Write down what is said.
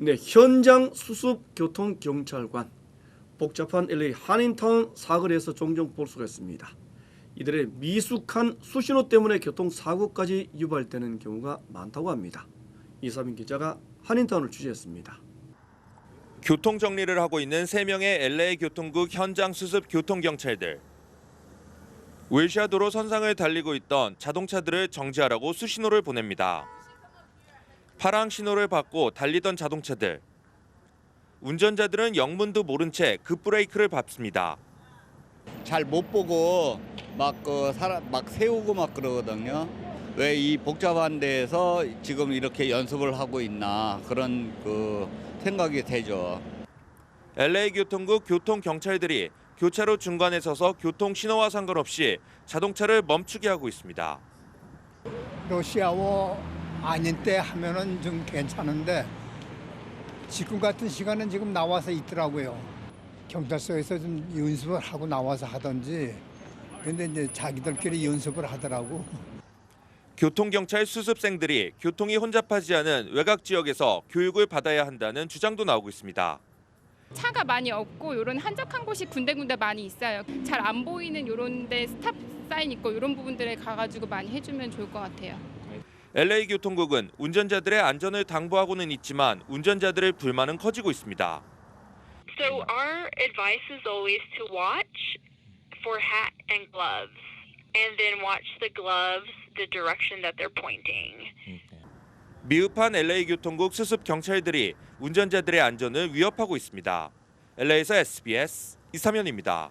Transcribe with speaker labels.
Speaker 1: 네, 현장 수습 교통 경찰관 복잡한 LA 한인타운 사거리에서 종종 볼 수가 있습니다. 이들의 미숙한 수신호 때문에 교통 사고까지 유발되는 경우가 많다고 합니다. 이사민 기자가 한인타운을 취재했습니다.
Speaker 2: 교통 정리를 하고 있는 3명의 LA 교통국 현장 수습 교통 경찰들. 웰시아도로 선상을 달리고 있던 자동차들을 정지하라고 수신호를 보냅니다. 파랑 신호를 받고 달리던 자동차들. 운전자들은 영문도 모른 채 급브레이크를 밟습니다.
Speaker 3: 잘 못 보고 막그 사람 막 세우고 막 그러거든요. 왜 이 복잡한 데에서 지금 이렇게 연습을 하고 있나 그런 그 생각이 되죠.
Speaker 2: LA 교통국 교통 경찰들이 교차로 중간에 서서 교통 신호와 상관없이 자동차를 멈추게 하고 있습니다.
Speaker 4: 러시아어 아닌 때 하면은 좀 괜찮은데 지금 같은 시간은 지금 나와서 있더라고요. 경찰서에서 좀 연습을 하고 나와서 하던지 근데 이제 자기들끼리 연습을 하더라고.
Speaker 2: 교통경찰 수습생들이 교통이 혼잡하지 않은 외곽 지역에서 교육을 받아야 한다는 주장도 나오고 있습니다.
Speaker 5: 차가 많이 없고 이런 한적한 곳이 군데군데 많이 있어요. 잘 안 보이는 이런 데 스탑 사인 있고 이런 부분들에 가가지고 많이 해주면 좋을 것 같아요.
Speaker 2: LA 교통국은 운전자들의 안전을 당부하고는 있지만 운전자들의 불만은 커지고 있습니다.
Speaker 6: So our advice is always to watch for hat and gloves, and then watch the gloves the direction that they're pointing.
Speaker 2: 미흡한 LA 교통국 수습 경찰들이 운전자들의 안전을 위협하고 있습니다. LA에서 SBS 이사면입니다.